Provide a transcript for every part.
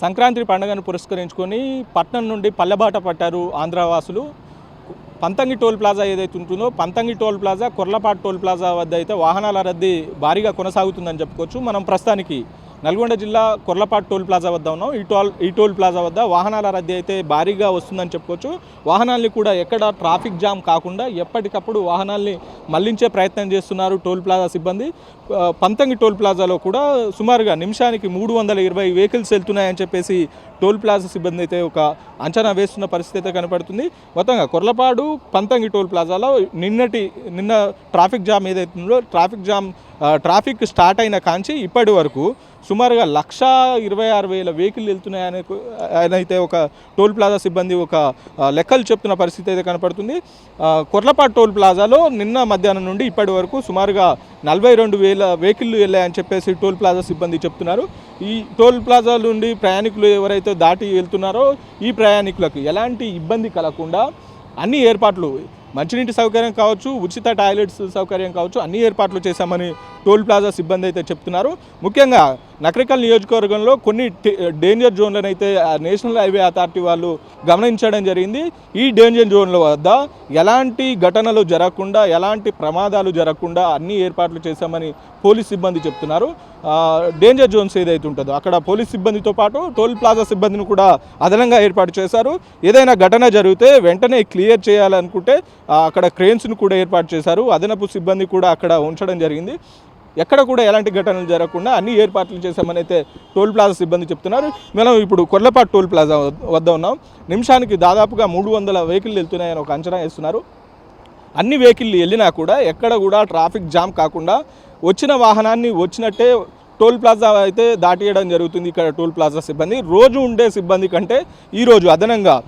సంక్రాంతి పండుగను పురస్కరించుకొని పట్నం నుండి పల్లెబాట పట్టారు ఆంధ్రవాసులు. పంతంగి టోల్ ప్లాజా ఏదైతే ఉంటుందో Panthangi toll plaza Korlapadu toll plaza వద్ద అయితే వాహనాల రద్దీ భారీగా కొనసాగుతుందని చెప్పుకోవచ్చు. మనం ప్రస్తుతానికి నల్గొండ జిల్లా కొర్లపాటు టోల్ ప్లాజా వద్ద ఉన్నాం. ఈ టోల్ ఈ టోల్ ప్లాజా వద్ద వాహనాల రద్దీ అయితే భారీగా వస్తుందని చెప్పుకోవచ్చు. వాహనాల్ని కూడా ఎక్కడ ట్రాఫిక్ జామ్ కాకుండా ఎప్పటికప్పుడు వాహనాల్ని మళ్ళించే ప్రయత్నం చేస్తున్నారు టోల్ ప్లాజా సిబ్బంది. పంతంగి టోల్ ప్లాజాలో కూడా సుమారుగా నిమిషానికి మూడు వందల ఇరవై వెహికల్స్ వెళ్తున్నాయని చెప్పేసి టోల్ ప్లాజా సిబ్బంది అయితే ఒక అంచనా వేస్తున్న పరిస్థితి అయితే కనపడుతుంది. మొత్తంగా కొర్లపాడు పంతంగి టోల్ ప్లాజాలో నిన్నటి నిన్న ట్రాఫిక్ జామ్ ఏదైతే ఉందో ట్రాఫిక్ జామ్ ట్రాఫిక్ స్టార్ట్ అయిన కాంచి ఇప్పటి వరకు సుమారుగా లక్ష ఇరవై ఆరు వేల వెహికల్ వెళ్తున్నాయని ఆయన అయితే ఒక టోల్ ప్లాజా సిబ్బంది ఒక లెక్కలు చెప్తున్న పరిస్థితి అయితే కనపడుతుంది. కొర్లపాటు టోల్ ప్లాజాలో నిన్న మధ్యాహ్నం నుండి ఇప్పటి వరకు సుమారుగా నలభై రెండు వేల వెహికల్లు వెళ్ళాయని చెప్పేసి టోల్ ప్లాజా సిబ్బంది చెప్తున్నారు. ఈ టోల్ ప్లాజా నుండి ప్రయాణికులు ఎవరైతే దాటి వెళ్తున్నారో ఈ ప్రయాణికులకు ఎలాంటి ఇబ్బంది కలగకుండా అన్ని ఏర్పాట్లు మంచినీటి సౌకర్యం కావచ్చు ఉచిత టాయిలెట్స్ సౌకర్యం కావచ్చు అన్ని ఏర్పాట్లు చేశామని టోల్ ప్లాజా సిబ్బంది అయితే చెప్తున్నారు. ముఖ్యంగా నకరికల్ నియోజకవర్గంలో కొన్ని టే- డేంజర్ జోన్లను అయితే నేషనల్ హైవే అథారిటీ వాళ్ళు గమనించడం జరిగింది. ఈ డేంజర్ జోన్ల వద్ద ఎలాంటి ఘటనలు జరగకుండా ఎలాంటి ప్రమాదాలు జరగకుండా అన్ని ఏర్పాట్లు చేశామని పోలీస్ సిబ్బంది చెప్తున్నారు. డేంజర్ జోన్స్ ఏదైతే ఉంటుందో అక్కడ పోలీస్ సిబ్బందితో పాటు టోల్ ప్లాజా సిబ్బందిని కూడా అదనంగా ఏర్పాటు చేశారు. ఏదైనా ఘటన జరిగితే వెంటనే క్లియర్ చేయాలనుకుంటే అక్కడ క్రేన్స్ను కూడా ఏర్పాటు చేశారు. అదనపు సిబ్బంది కూడా అక్కడ ఉంచడం జరిగింది. ఎక్కడ కూడా ఎలాంటి ఘటనలు జరగకుండా అన్ని ఏర్పాట్లు చేశామని అయితే టోల్ ప్లాజా సిబ్బంది చెప్తున్నారు. మనం ఇప్పుడు కొర్లపాటు టోల్ ప్లాజా వద్ద- ఉన్నాం. నిమిషానికి దాదాపుగా మూడు వందల వెహికల్ వెళ్తున్నాయని ఒక అంచనా వేస్తున్నారు. అన్ని వెహికల్ వెళ్ళినా కూడా ఎక్కడ కూడా ట్రాఫిక్ జామ్ కాకుండా వచ్చిన వాహనాన్ని వచ్చినట్టే టోల్ ప్లాజా అయితే దాటియడం జరుగుతుంది ఇక్కడ టోల్ ప్లాజా సిబ్బంది. రోజు ఉండే సిబ్బంది కంటే ఈరోజు అదనంగా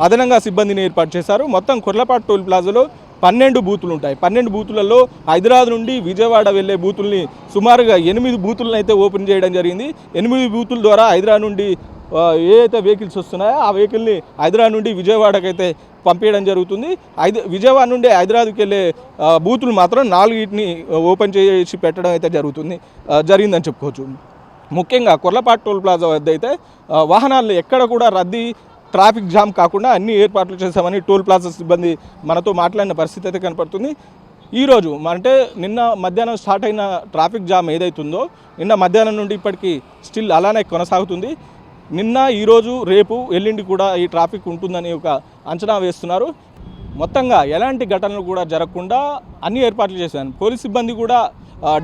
అదనంగా సిబ్బందిని ఏర్పాటు చేశారు. మొత్తం కొర్లపాటు టోల్ ప్లాజాలో పన్నెండు బూతులు ఉంటాయి పన్నెండు బూతులలో హైదరాబాద్ నుండి విజయవాడ వెళ్ళే బూతుల్ని సుమారుగా ఎనిమిది బూతులను అయితే ఓపెన్ చేయడం జరిగింది. ఎనిమిది బూతుల ద్వారా హైదరాబాద్ నుండి ఏదైతే ఏ వెహికల్స్ వస్తున్నాయో ఆ వెహికల్ని హైదరాబాద్ నుండి విజయవాడకైతే అయితే పంపించడం జరుగుతుంది. హైద విజయవాడ నుండి హైదరాబాద్కి వెళ్ళే బూతులు మాత్రం నాలుగిటిని ఓపెన్ చేసి పెట్టడం అయితే జరుగుతుంది. జరిగిందని చెప్పుకోవచ్చు. ముఖ్యంగా కొర్లపాటు టోల్ ప్లాజా వద్ద అయితే వాహనాలు ఎక్కడ కూడా రద్దీ ట్రాఫిక్ జామ్ కాకుండా అన్ని ఏర్పాట్లు చేశామని టోల్ ప్లాజా సిబ్బంది మనతో మాట్లాడిన పరిస్థితి అయితే కనపడుతుంది. ఈరోజు అంటే నిన్న మధ్యాహ్నం స్టార్ట్ అయిన ట్రాఫిక్ జామ్ ఏదైతుందో నిన్న మధ్యాహ్నం నుండి ఇప్పటికీ స్టిల్ అలానే కొనసాగుతుంది. నిన్న ఈరోజు రేపు ఎల్లుండి కూడా ఈ ట్రాఫిక్ ఉంటుందని ఒక అంచనా వేస్తున్నారు. మొత్తంగా ఎలాంటి ఘటనలు కూడా జరగకుండా అన్ని ఏర్పాట్లు చేశాను పోలీస్ సిబ్బంది కూడా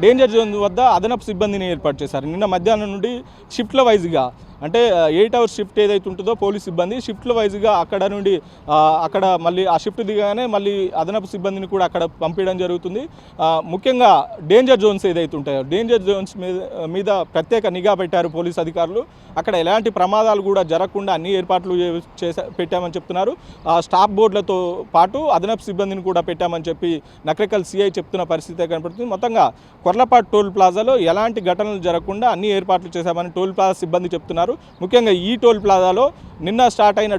డేంజర్ జోన్ వద్ద అదనపు సిబ్బందిని ఏర్పాటు చేశారు. నిన్న మధ్యాహ్నం నుండి షిఫ్ట్ల వైజ్గా అంటే ఎయిట్ అవర్స్ షిఫ్ట్ ఏదైతే ఉంటుందో పోలీస్ సిబ్బంది షిఫ్ట్ల వైజ్గా అక్కడ నుండి అక్కడ మళ్ళీ ఆ షిఫ్ట్ దిగానే మళ్ళీ అదనపు సిబ్బందిని కూడా అక్కడ పంపించడం జరుగుతుంది. ముఖ్యంగా డేంజర్ జోన్స్ ఏదైతే ఉంటాయో డేంజర్ జోన్స్ మీద మీద ప్రత్యేక నిఘా పెట్టారు పోలీస్ అధికారులు. అక్కడ ఎలాంటి ప్రమాదాలు కూడా జరగకుండా అన్ని ఏర్పాట్లు చే- చేసా పెట్టామని చెప్తున్నారు. స్టాప్ బోర్డులతో పాటు అదనపు సిబ్బందిని కూడా పెట్టామని చెప్పి నకరికల్ సిఐ చెప్తున్న పరిస్థితి కనపడుతుంది. మొత్తంగా కొర్లపాటు టోల్ ప్లాజాలో ఎలాంటి ఘటనలు జరగకుండా అన్ని ఏర్పాట్లు చేశామని టోల్ ప్లాజా సిబ్బంది చెప్తున్నారు. ముఖ్యంగా ఈ టోల్ ప్లాజాలో నిన్న స్టార్ట్ అయిన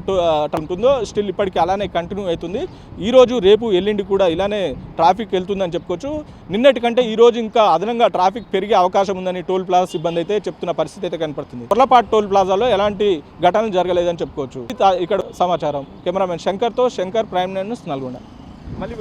ఉంటుందో స్టిల్ ఇప్పటికీ అలానే కంటిన్యూ అవుతుంది. ఈ రోజు రేపు ఎల్లుండి కూడా ఇలానే ట్రాఫిక్ వెళ్తుందని చెప్పుకోవచ్చు. నిన్నటి కంటే ఈ రోజు ఇంకా అదనంగా ట్రాఫిక్ పెరిగే అవకాశం ఉందని టోల్ ప్లాజా సిబ్బంది అయితే చెప్తున్న పరిస్థితి అయితే కనపడుతుంది. కొర్లపాటు టోల్ ప్లాజాలో ఎలాంటి ఘటనలు జరగలేదని చెప్పుకోవచ్చు. ఇక్కడ సమాచారం. కెమెరామెన్ శంకర్తో శంకర్ ప్రైమ్ న్యూస్ నల్గొండ. మళ్ళీ